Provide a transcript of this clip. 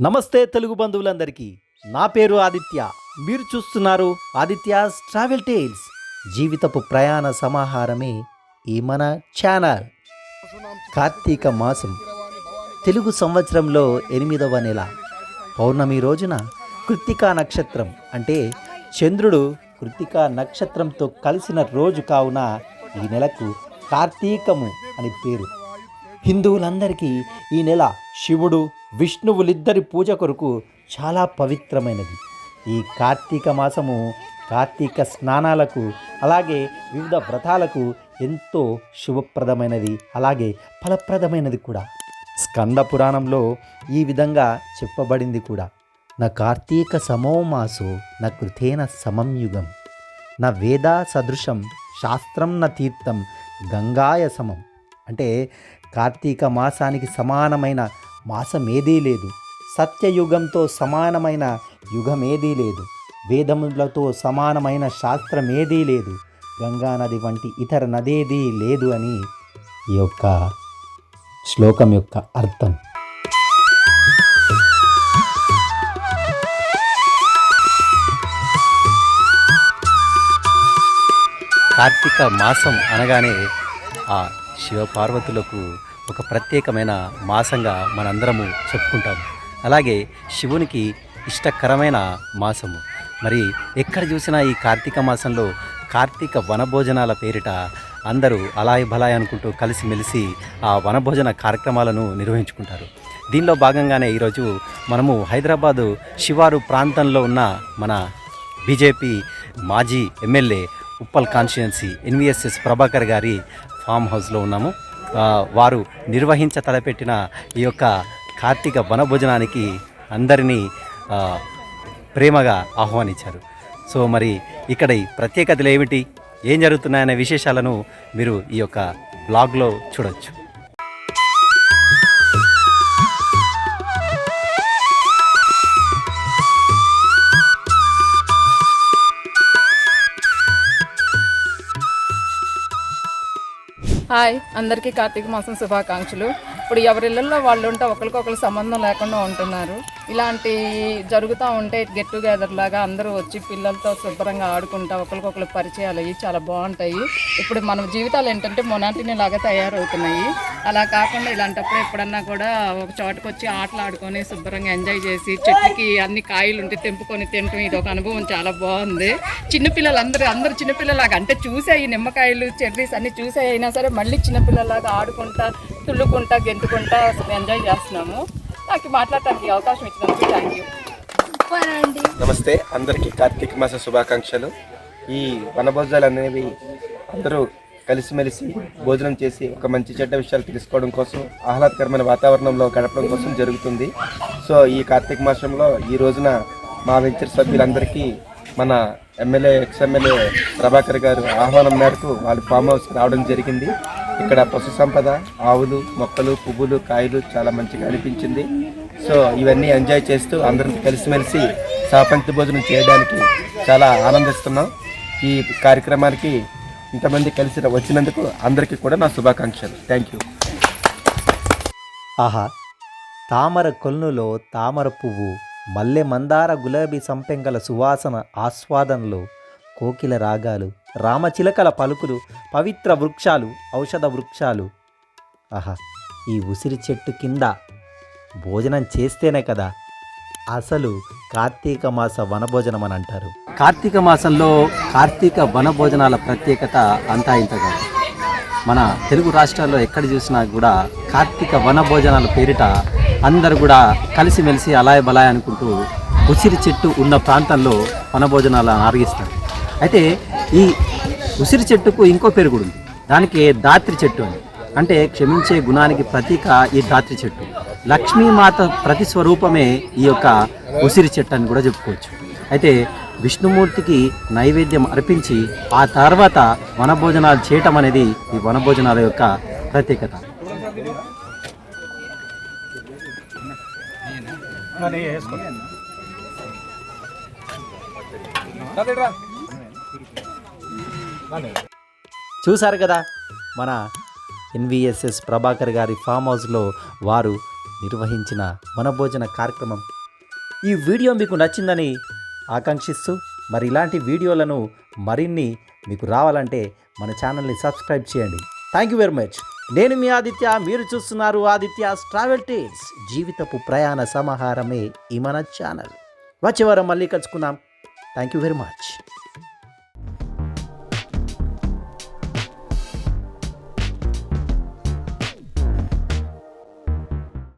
నమస్తే తెలుగు బంధువులందరికీ. నా పేరు ఆదిత్య. మీరు చూస్తున్నారు ఆదిత్యాస్ ట్రావెల్ టేల్స్ జీవితపు ప్రయాణ సమాహారమే ఈ మన ఛానల్. కార్తీక మాసం తెలుగు సంవత్సరంలో ఎనిమిదవ నెల. పౌర్ణమి రోజున కృత్తికా నక్షత్రం అంటే చంద్రుడు కృత్తికా నక్షత్రంతో కలిసిన రోజు కావున ఈ నెలకు కార్తీకము అని పేరు. హిందువులందరికీ ఈ నెల శివుడు విష్ణువులిద్దరి పూజ కొరకు చాలా పవిత్రమైనది. ఈ కార్తీక మాసము కార్తీక స్నానాలకు అలాగే వివిధ వ్రతాలకు ఎంతో శుభప్రదమైనది అలాగే ఫలప్రదమైనది కూడా. స్కంద పురాణంలో ఈ విధంగా చెప్పబడింది కూడా. నా కార్తీక సమో మాసో నా కృతేన సమం యుగం నా వేదా సదృశం శాస్త్రం న తీర్థం గంగాయ సమం. అంటే కార్తీక మాసానికి సమానమైన మాసం ఏదీ లేదు. సత్యయుగంతో సమానమైన యుగం ఏదీ లేదు. వేదములతో సమానమైన శాస్త్రం ఏదీ లేదు. గంగా నది వంటి ఇతర నదేదీ లేదు అని ఈ యొక్క శ్లోకం యొక్క అర్థం. కార్తీక మాసం అనగానే ఆ శివపార్వతులకు ఒక ప్రత్యేకమైన మాసంగా మనందరము చెప్పుకుంటాము. అలాగే శివునికి ఇష్టకరమైన మాసము. మరి ఎక్కడ చూసినా ఈ కార్తీక మాసంలో కార్తీక వనభోజనాల పేరిట అందరూ అలాయ్ బలాయ్ అనుకుంటూ కలిసిమెలిసి ఆ వనభోజన కార్యక్రమాలను నిర్వహించుకుంటారు. దీనిలో భాగంగానే ఈరోజు మనము హైదరాబాదు శివారు ప్రాంతంలో ఉన్న మన బీజేపీ మాజీ MLA Uppal constituency NVSS Prabhakar గారి ఫామ్ హౌస్లో ఉన్నాము. వారు నిర్వహించ తలపెట్టిన ఈ యొక్క కార్తీక వనభోజనానికి అందరినీ ప్రేమగా ఆహ్వానించారు. సో మరి ఇక్కడ ఈ ప్రత్యేకతలు ఏమిటి? ఏం జరుగుతున్నాయనే విశేషాలను మీరు ఈ యొక్క బ్లాగ్లో చూడొచ్చు. హాయ్. అందరికీ కార్తీక మాసం శుభాకాంక్షలు. ఇప్పుడు ఎవరి ఇళ్ళల్లో వాళ్ళు ఉంటే ఒకరికొకరు సంబంధం లేకుండా ఉంటున్నారు. ఇలాంటి జరుగుతూ ఉంటే గెట్ టుగెదర్ లాగా అందరూ వచ్చి పిల్లలతో శుభ్రంగా ఆడుకుంటా ఒకరికొకరు పరిచయాలు అయ్యి చాలా బాగుంటాయి. ఇప్పుడు మన జీవితాలు ఏంటంటే మొనాటిని లాగా తయారవుతున్నాయి. అలా కాకుండా ఇలాంటప్పుడు ఎప్పుడన్నా కూడా ఒక చోటకు వచ్చి ఆటలు ఆడుకొని శుభ్రంగా ఎంజాయ్ చేసి చెట్టుకి అన్ని కాయలు ఉంటే తెంపుకొని తినటం ఇది ఒక అనుభవం చాలా బాగుంది. చిన్నపిల్లలందరూ అందరూ అందరూ చిన్నపిల్లలాగా అంటే చూసే ఈ నిమ్మకాయలు చెర్రీస్ అన్ని చూసే అయినా సరే మళ్ళీ చిన్నపిల్లలాగా ఆడుకుంటా తుల్లుకుంటా గెంతుకుంటా ఎంజాయ్ చేస్తున్నాము. నాకు మాట్లాడటానికి అవకాశం ఇచ్చినందుకు థ్యాంక్ యూ నమస్తే అందరికీ కార్తీక మాస శుభాకాంక్షలు. ఈ వనభోజనాలు అనేవి అందరూ కలిసిమెలిసి భోజనం చేసి ఒక మంచి చెడ్డ విషయాలు తెలుసుకోవడం కోసం ఆహ్లాదకరమైన వాతావరణంలో గడపడం కోసం జరుగుతుంది. సో ఈ కార్తీక మాసంలో ఈ రోజున మా వెంచర్ సభ్యులందరికీ మన ఎమ్మెల్యే ఎక్స్ ఎమ్మెల్యే ప్రభాకర్ గారు ఆహ్వానం మేరకు వాళ్ళ ఫామ్ హౌస్కి రావడం జరిగింది. ఇక్కడ పశు సంపద ఆవులు మొక్కలు పువ్వులు కాయలు చాలా మంచిగా అనిపించింది. సో ఇవన్నీ ఎంజాయ్ చేస్తూ అందరం కలిసిమెలిసి సహపంక్తి భోజనం చేయడానికి చాలా ఆనందిస్తున్నాం. ఈ కార్యక్రమానికి ఇంతమంది కలిసి వచ్చినందుకు అందరికీ కూడా నా శుభాకాంక్షలు. థ్యాంక్ యూ ఆహా తామర కొల్నులో తామర పువ్వు మల్లె మందార గులాబీ సంపెంగల సువాసన ఆస్వాదనలో కోకిల రాగాలు రామచిలకల పలుకులు పవిత్ర వృక్షాలు ఔషధ వృక్షాలు. ఆహా ఈ ఉసిరి చెట్టు కింద భోజనం చేస్తేనే కదా. అసలు కార్తీక మాస వనభోజనం అని అంటారు. కార్తీక మాసంలో కార్తీక వనభోజనాల ప్రత్యేకత అంతా ఇంతగా మన తెలుగు రాష్ట్రాల్లో ఎక్కడ చూసినా కూడా కార్తీక వన భోజనాల పేరిట అందరు కూడా కలిసిమెలిసి అలాయ బలాయ అనుకుంటూ ఉసిరి చెట్టు ఉన్న ప్రాంతంలో వనభోజనాలను ఆరగిస్తారు. అయితే ఈ ఉసిరి చెట్టుకు ఇంకో పేరు కూడా ఉంది దానికి దాత్రి చెట్టు అని అంటే క్షమించే గుణానికి ప్రతీక ఈ దాత్రి చెట్టు లక్ష్మీమాత ప్రతి స్వరూపమే ఈ యొక్క ఉసిరి చెట్టు అని కూడా చెప్పుకోవచ్చు అయితే విష్ణుమూర్తికి నైవేద్యం అర్పించి ఆ తర్వాత వనభోజనాలు చేయటం అనేది ఈ వనభోజనాల యొక్క ప్రత్యేకత చూశారు కదా మన ఎన్విఎస్ఎస్ ప్రభాకర్ గారి ఫామ్ హౌస్లో వారు నిర్వహించిన వనభోజన కార్యక్రమం. ఈ వీడియో మీకు నచ్చిందని ఆకాంక్షిస్తూ మరి ఇలాంటి వీడియోలను మరిన్ని మీకు రావాలంటే మన ఛానల్ని సబ్స్క్రైబ్ చేయండి. థ్యాంక్ యూ వెరీ మచ్ నేను మీ ఆదిత్య మీరు చూస్తున్నారు ఆదిత్య ట్రావెల్ టేల్స్. జీవితపు ప్రయాణ సమాహారమే ఈ మన ఛానల్. వచ్చే వారం మళ్ళీ కలుసుకుందాం. Thank you very much